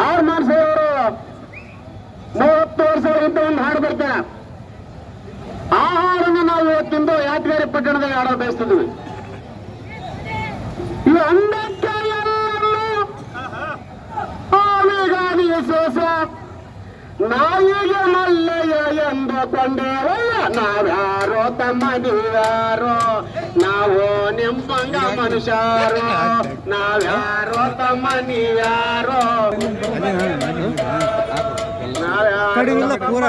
R ಮಾನ್ಸವರು ಮೂವತ್ತು ಇದ್ದ ಒಂದು ಹಾಡು ಬರ್ತಾರೆ ಆ ಹಾಡನ್ನು ನಾವು ಇವತ್ತಿಂದು ಯಾತ್ರೆ ಪಟ್ಟಣದಾಗ ಹಾಡೋ ಬಯಸ್ತಿದ್ವಿ ಈ ಅಂಡಕ್ಕೆ ಎಲ್ಲರೂ ಸೋಸ, ನಾಯಿಗೆ ಮಲ್ಲಯ್ಯ ಎಂದು ಕೊಂಡೇವಲ್ಲ ನಾವ್ಯಾರೋ ತಮ್ಮ ನೀವ್ಯಾರೋ, ನಾವು ನಿಮ್ಮಂಗ ಮನುಷ್ಯರು ನಾವ್ಯಾರೋ ತಮ್ಮ ನೀವ್ಯಾರೋ ನಾವ್ಯಾರೋ ಕಡಿಮಿಲ್ಲ ಪೂರ.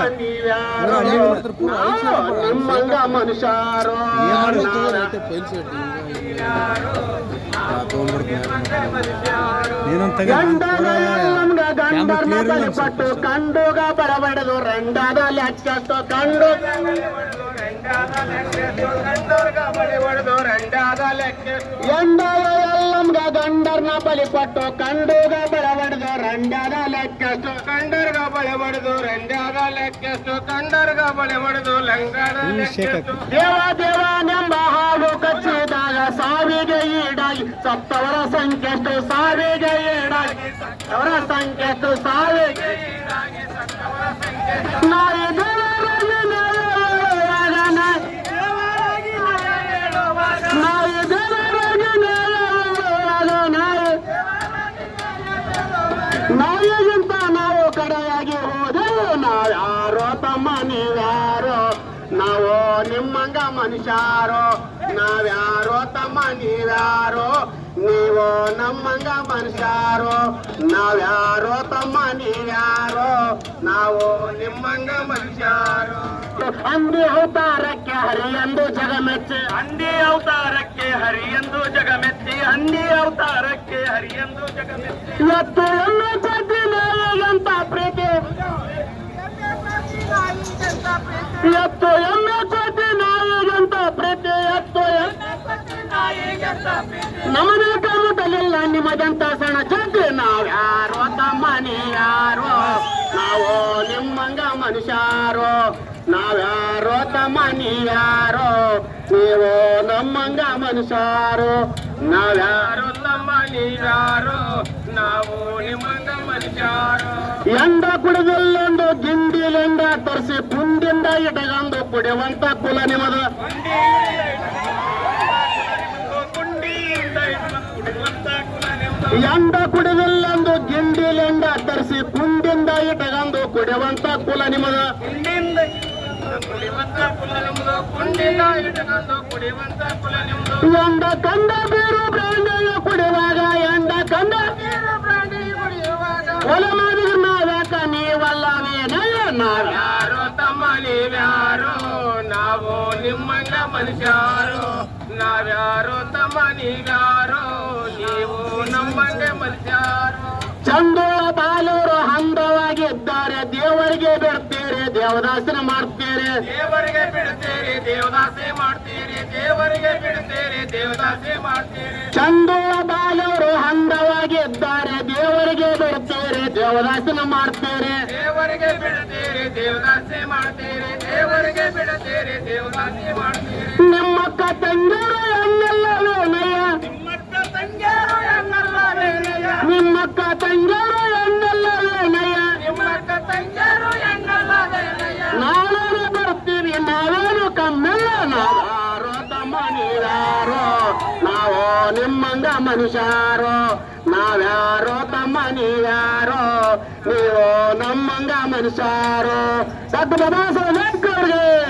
ಗಂಡನ ಬಲಿಪಟ್ಟು ಕಂಡುಗ ಬಡಬಡದು ರಂಡದ ಲೆಕ್ಕಷ್ಟು ಕಂಡು. ಎಲ್ಲಮ್ಗ ಗಂಡರ್ನ ಬಲಿಪಟ್ಟು ಕಂಡುಗ ಬಡಬಡದು ರಂಡದ ಲೆಕ್ಕಷ್ಟು ಕಂಡರ್ಗ ಬಳಿಬಡದು ರಂಡದ ಲೆಕ್ಕಷ್ಟು ಕಂಡರ್ಗ ಬಳಿಬಡದು ಲಂಗದ ಲೆಕ್ಕಷ್ಟು ದೇವ ದೇವ ನೆಂಬ ಹಾಡು ಕಚ್ಚಿದಾಗ ಸಾವಿಗೆ ಈಡಾಗಿ ಸತ್ತವರ ಸಂಖ್ಯೆಷ್ಟು ಸಾವಿಗೆ ಈಡಾಗಿ ಸತ್ತವರ ಸಂಖ್ಯೆಷ್ಟು ಸಾವಿಗೆ ಈಡಾಗಿ ಸತ್ತವರ ಸಂಖ್ಯೆ ನಾಯಿ ನಾವು ನಿಮ್ಮಂಗ ಮನುಷ್ಯಾರೋ ನಾವ್ಯಾರೋ ತಮ್ಮ ನೀವ್ಯಾರೋ ನೀವು ನಮ್ಮಂಗ ಮನುಷ್ಯಾರೋ ನಾವ್ಯಾರೋ ತಮ್ಮ ನೀವ್ಯಾರೋ ನಾವು ನಿಮ್ಮಂಗ ಮನುಷ್ಯಾರೋ. ಅಂದಿ ಅವತಾರಕ್ಕೆ ಹರಿಯಂದು ಜಗಮೆಚ್ಚಿ. ಅಂದಿ ಅವತಾರಕ್ಕೆ ಹರಿಯಂದು ಜಗಮೆಚ್ಚಿ. ಅಂದಿ ಅವತಾರಕ್ಕೆ ಹರಿಯಂದು ಜಗಮೆಚ್ಚಿ. ಇವತ್ತು ಎಮ್ಮೆ ನಮ್ಮನೆ ಕಮ್ಮಟಲಿಲ್ಲ ನಿಮ್ಮದಂತ ಸಣ್ಣ ನಾವ್ ಯಾರು ತಮ್ಮನಿ ಯಾರು ನಾವು ನಿಮ್ಮಂಗ ಮನುಷ್ಯಾರೋ? ನಾವ್ಯಾರೋ ತಮ್ಮನಿ ಯಾರು ನೀವು ನಮ್ಮಂಗ ಮನುಷ್ಯಾರೋ? ನಾವ್ಯಾರೋ ತಮ್ಮನಿ ಯಾರು ನಾವು ನಿಮ್ಮಂಗ ಮನುಷ್ಯಾರು? ಎಂದ ಕುಡಿದಲ್ಲೊಂದು ಗಿಂಡಿಲೆಂಡ ತರಿಸಿ ಪುಂಡಿಂದ ಇಟಗಂದು ಕುಡಿಯುವಂತ ಕುಲ ನಿಮ್ಮದು ಎಂಡ ಕುಡಿದಿಲ್ಲೊಂದು ಗಿಂಡಿಲೆಂಡ ತರಿಸಿ ಕುಂಡಿಂದ ಇಟಗಂದು ಕುಡಿಯುವಂತ ಕುಲ ನಿಮ್ಮದ. ಎಂಡ ಕಂಡ ಬೀರು ಬ್ರಾಂಡಿಯ ಕುಡಿಯುವಾಗ ಎಂಡ ಕಂಡ ಒಲೆ ಮಾಡಿದ್ರೆ ನಾವ್ಯಾಕ ನೀವಲ್ಲವೇನಯ್ಯ ನಾವ್ಯಾರೋ ತಮ್ಮ ನೀವ್ಯಾರೋ ನಾವು ನಿಮ್ಮಂಗ ಮನುಷ್ಯಾರು. ನಾವ್ಯಾರೋ ತಮ್ಮ ನೀವ್ಯಾರೋ ನೀವು ನಮ್ಮಂಗ ಮನುಷ್ಯಾರು ಚಂದೋಳ ಬಾಲೂರು ಹಂದವಾಗಿದ್ದಾರೆ ದೇವರಿಗೆ ಬಿಡ್ತೀರಿ ದೇವದಾಸನ ಮಾಡ್ತೀರಿ. ದೇವರಿಗೆ ಬಿಡ್ತೀರಿ ದೇವದಾಸೆ ಮಾಡ್ತೀರಿ. ದೇವರಿಗೆ ಬಿಡ್ತೀರಿ ದೇವದಾಸೆ ಮಾಡ್ತೀರಿ. ಚಂದೋಳ ಬಾಲೂರು ಹಂದವಾಗಿದ್ದಾರೆ ದೇವರಿಗೆ ಬಿಡ್ತೀರಿ ದೇವದಾಸನ ಮಾಡ್ತೀರಿ. ದೇವರಿಗೆ ಬಿಡ್ತೀರಿ ದೇವದಾಸೆ ಮಾಡ್ತೀರಿ. ದೇವರಿಗೆ ಬಿಡ್ತೀರಿ ಕಮ್ಮಿಲ್ಲ ನಾವಾರೋ ತಮ್ಮ ನೀವ್ಯಾರೋ ನಾವು ನಿಮ್ಮಂಗ ಮನುಷ್ಯಾರೋ ನಾವ್ಯಾರೋ ತಮ್ಮ ನೀವ್ಯಾರೋ ನೀವು ನಮ್ಮಂಗ ಮನುಷ್ಯಾರೋ ಡಾಕ್ಟರ್ ಬಾಬಾ ಸಾಹೇಬ್ ಅಂಬೇಡ್ಕರ್